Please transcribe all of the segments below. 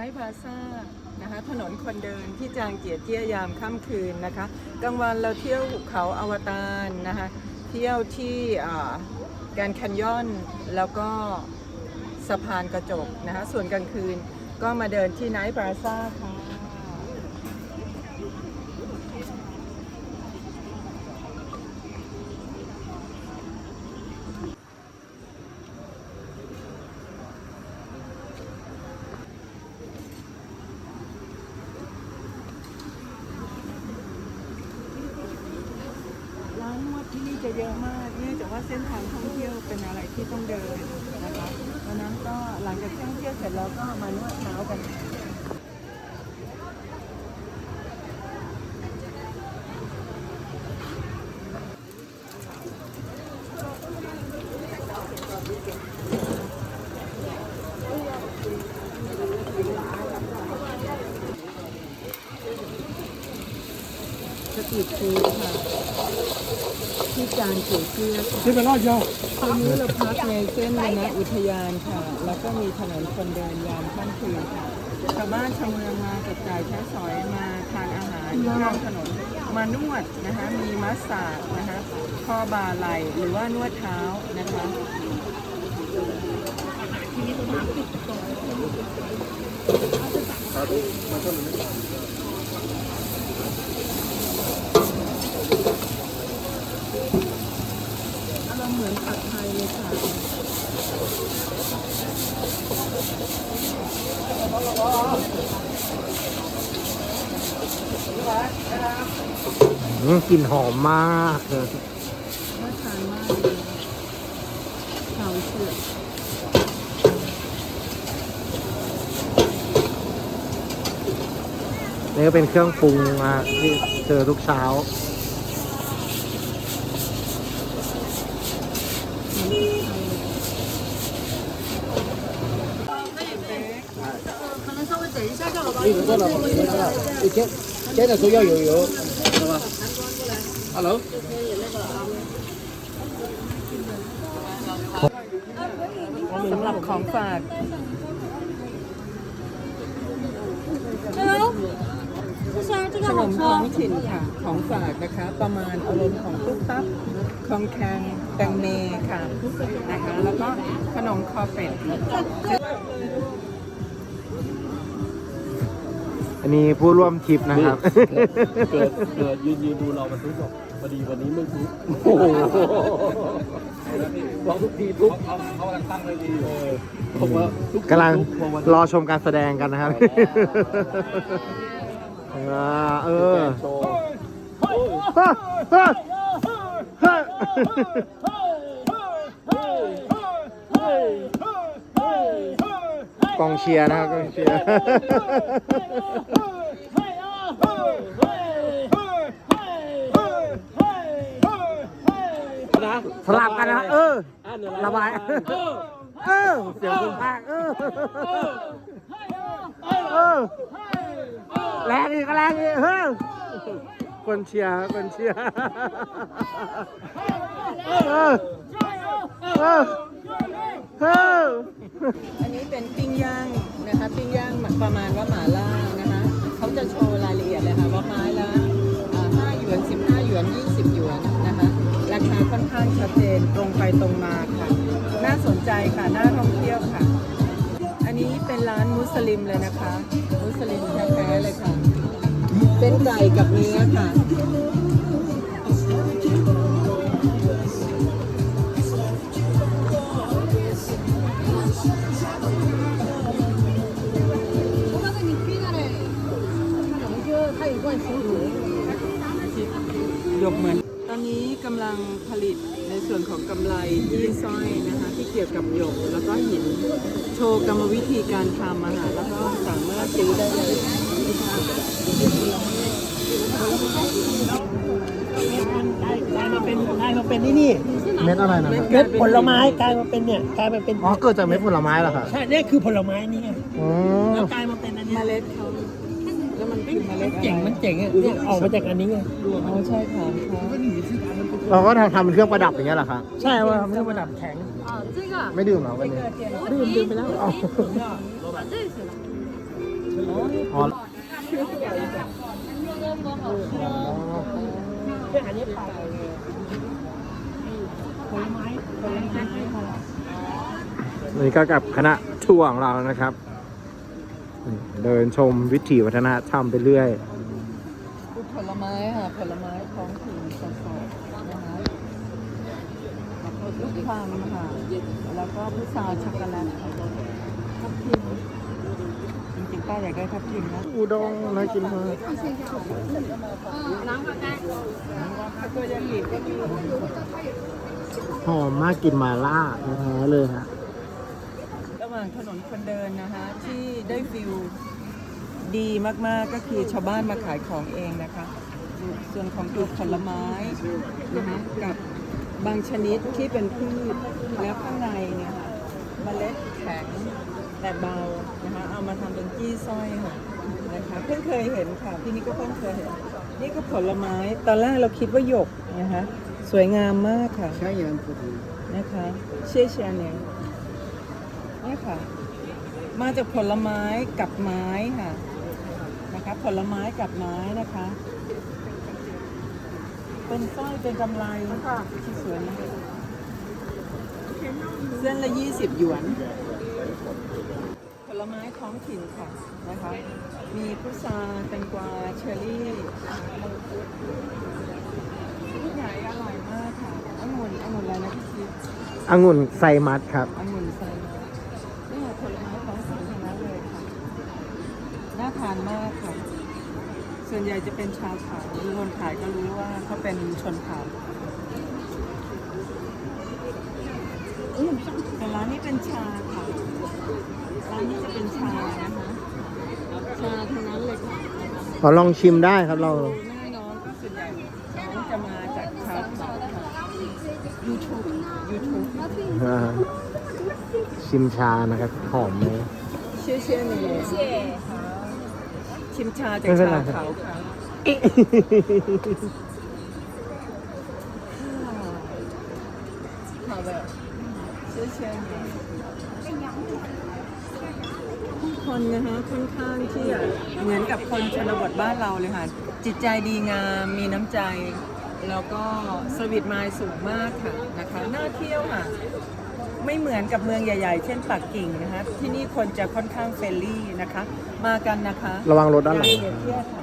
ไนท์พาซ่านะคะถนนคนเดินที่จางเจียเจี้ยยามค่ำคืนนะคะกลางวันเราเที่ยวหุบเขาอวตารนะคะเที่ยวที่แกรนแคนยอนแล้วก็สะพานกระจกนะคะส่วนกลางคืนก็มาเดินที่ไนท์พาซ่าค่ะ ร้านนวดที่นี่ จะเยอะมากเนื่องจากว่าเส้นทางท่องเที่ยวเป็นอะไรที่ต้องเดินนะคะเพราะฉะนั้นก็หลังจากท่องเที่ยวเสร็จแล้วก็มานวดเท้ากันสตรีทฟู้ดค่ะ ที่จางเกียเกี้อที่เป็นรอดยาวตอนนี้เราพักในเส้นวรรณอุทยานค่ะ แล้วก็มีถนนคนเดินยามค่ำคืนค่ะชาวบ้านชาวเมืองมาจับจ่ายใช้สอยมาทานอาหารข้ามถนนมานวดนะคะ มีมัสซาดนะคะข้อบาไหลหรือว่านวดเท้านะคะครับมาต้นนี้ อืมกลิ่นหอมมากเลยน่าทานมากเลยข่าวเสือกนี่ก็เป็นเครื่องปรุงอะที่เจอทุกเช้า 以前煎的时候要有油，知道吧？Hello， สำหรับของฝาก 就是啊，这 ข 个 น 好 ม 吃 ท้อง 哦。 ถิ่นค่ะ ของฝากนะคะ ประมาณอารมณ์ของตุ๊กตับคองแคงแตงเมค่ะนะคะ แล้วก็ขนมคอเป็ด อันนี้ผู้ร่วมทริปนะครับ เกิดเกิดยืนยืนดูเรามันทุกข์หรอกพอดีวันนี้ไม่ทุกข์โอ้โหเราทุกทีทุกเขาเขากำลังตั้งเลยดีเออผมว่าทุกทีกำลังทุพอวันรอชมการแสดงกันนะครับอ่าเออโชว์เฮ้ยเฮ้ยเฮ้ย กองเชียร์นะครับกองเชียร์สลับกันนะเออระบายเออเสียงคุณภาคเออเออแรงอีกแรงอีกเฮ้ยคนเชียร์คนเชียร์เออเออเออ อันนี้เป็นปิ้งย่างนะคะปิ้งย่างประมาณว่าหมาล่านะคะเขาจะโชว์รายละเอียดเลยค่ะว่าไม้ละอ่าหยวน15หยวน20หยวนนะคะราคาค่อนข้างชัดเจนตรงไปตรงมาค่ะ น่าสนใจค่ะน่าท่องเที่ยวค่ะ อันนี้เป็นร้านมุสลิมเลยนะคะ มุสลิมแท้ๆเลยค่ะเป็นไก่กับเนื้อค่ะ ยกเหมือน ตอนนี้กำลังผลิตในส่วนของกำไรที่สร้อยนะคะที่เกี่ยวกับหยกแล้วก็หินโชว์กรรมวิธีการทำอาหารแล้วก็สามารถซื้อได้เลยกลายมาเป็นกลายมาเป็นนี่นี่เม็ดอะไรนะเม็ดผลไม้กลายมาเป็นเนี่ยกลายมาเป็นอ๋อเกิดจากเม็ดผลไม้เหรอครับใช่เนี่ยคือผลไม้นี่ไงอ๋อแล้วกลายมาเป็นอันเมเนี้ยล็ดเขาแล้ว มันคือเมล็ด เจ๋งมันเจ๋งอ่ะเนี่ยออกมาจากอันนี้ไง อ๋อใช่ค่ะ เราก็ทำทำเป็นเครื่องประดับอย่างเงี้ยเหรอครับ ใช่ว่าทำให้ประดับแข็ง 啊，这个 ไม่ดื่มเหรอวันนี้ ดื่มดื่มไปแล้ว อ๋อ 把这个行了。 อ๋อ อันนี้ปลาผลไม้ผลไม้ค่ะ นี่ก็กับคณะทัวร์ของเรานะครับ เดินชมวิถีวัฒนธรรมไปเรื่อยผลไม้ค่ะผลไม้ท้องถิ่นสดๆนะคะลูกพังค่ะแล้วก็พุทราช็อกโกแลตทับทิมจริงๆป้าอยากได้ทับทิมนะอูด้งน่ากินมากน้ำกระแตตัยันหลีก็มีหอมมากกินมาล่าแท้เลยฮะ ระหว่างถนนคนเดินนะคะ ที่ได้ฟิลดีมากๆก็คือชาวบ้านมาขายของเองนะคะ ส่วนของตัวผลไม้นะคะกับบางชนิดที่เป็นพืชแล้วข้างในเนี่ยค่ะเมล็ดแข็งแต่เบานะคะเอามาทำเป็นจี้สร้อยค่ะนะคะเพิ่งเคยเห็นค่ะที่นี่ก็เพิ่งเคยเห็นนี่ก็ผลไม้ตอนแรกเราคิดว่าหยกนะคะสวยงามมากค่ะใช่ยังพูดนะคะเชี่ยเชียเนี่ย นี่ค่ะ มาจากผลไม้กับไม้ค่ะนะคะผลไม้กับไม้นะคะ เป็นสร้อยเป็นกำไรค่ะที่สวยมากเส้นละยี่สิบหยวน ผลไม้ท้องถิ่นค่ะนะคะ มีพุทราแตงกวาเชอร์รี่มังคุดลูกใหญ่อร่อยมากค่ะองุ่นองุ่นอะไรนะพี่ซีองุ่นไซมัสครับ องุ่นใส่นี่ผลไม้ท้องถิ่นทั้งนั้นเลยค่ะ น่าทานมากค่ะ ส่ วนใหญ่จะเป็นชาวเขาคนขายก็รู้ว่าเขาเป็นชนเผ่าแต่ร้านนี้เป็นชาค่ะ ร้านนี้จะเป็นชานะคะชาทั้งนั้นเลยค่ะขอลองชิมได้ครับเราแม่น้องก็ส่วนใหญ่น้องจะมาจากชาวเขาค่ะ YouTube YouTube อ่าชิมชานะครับ หอมไหมเชื่อเชื่อหนูชิ มชาจากไม่เป็นชาไรเขาค่ะค่ะแบบเชื่อเชื่อหนูผู้คนนะคะค่อนข้างที่จะเหมือนกับคนชนบทบ้านเราเลยค่ะ จิตใจดีงาม มีน้ำใจ แล้วก็สวิตไมล์สูงมากค่ะนะคะ น่าเที่ยวค่ะ ไม่เหมือนกับเมืองใหญ่ ๆ เช่นปักกิ่งนะคะที่นี่คนจะค่อนข้างเฟรนลี่นะคะ มากันนะคะระวังรถด้านหลังอย่เปรียบเทียบค่ะ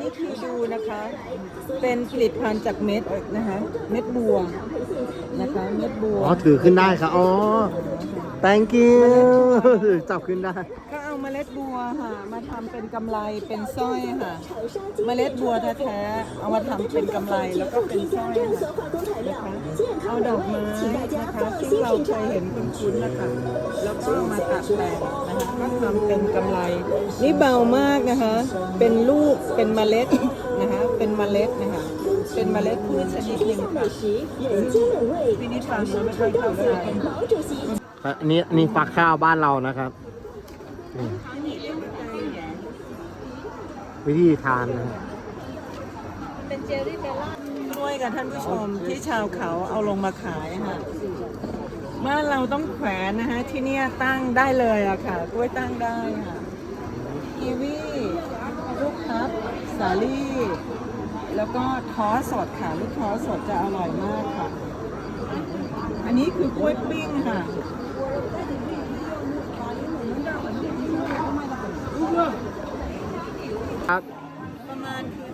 นี่คือดูนะคะ เป็นผลิตภัณฑ์จากเม็ดนะคะ เม็ดบัวนะคะ เม็ดบัวอ๋อถือขึ้นได้ครับอ๋อ thank you จับขึ้นได้ ก็เอาเมล็ดบัวค่ะ มาทำเป็นกำไรเป็นสร้อยค่ะ เมล็ดบัวแท้ๆเอามาทำเป็นกำไรแล้วก็เป็นสร้อยค่ะนะคะ เอาดอกไม้นะคะที่เราเคยเห็นคุ้นๆนะคะแล้วก็มาตัดแต่งนะคะก็ทำเป็นกำไร นี่เบามากนะคะ เป็นลูกเป็นเมล็ดนะคะ เป็นเมล็ดนะคะ เป็นเมล็ดพืชชนิดหนึ่งค่ะพี่นิดฟังแล้วไม่ค่อยเข้าใจอันนี้นนี้ฟักข้าวบ้านเรานะครับวิธีทานนะครับเป็นเจลลี่เมลอน ด้วยกับท่านผู้ชมที่ชาวเขาเอาลงมาขายค่ะบ้านเราต้องแขวนนะคะที่เนี่ยตั้งได้เลยอะค่ะกล้วยตั้งได้ค่ะกีวีลูกครับสาลี่ แล้วก็ท้อสดค่ะลูกท้อสดจะอร่อยมากค่ะ อันนี้คือกล้วยปิ้งค่ะครับประมาณคือ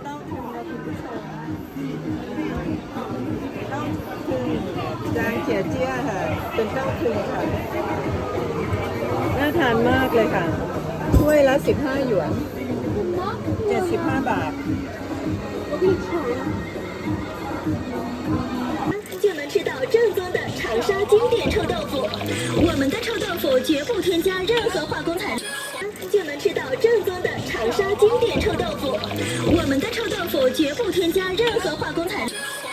จางเจียเจี้ยค่ะ เป็นเต้าถึงค่ะ น่าทานมากเลยค่ะ ถ้วยละ 15 หยวน 75 บาท 添加任何化工材料。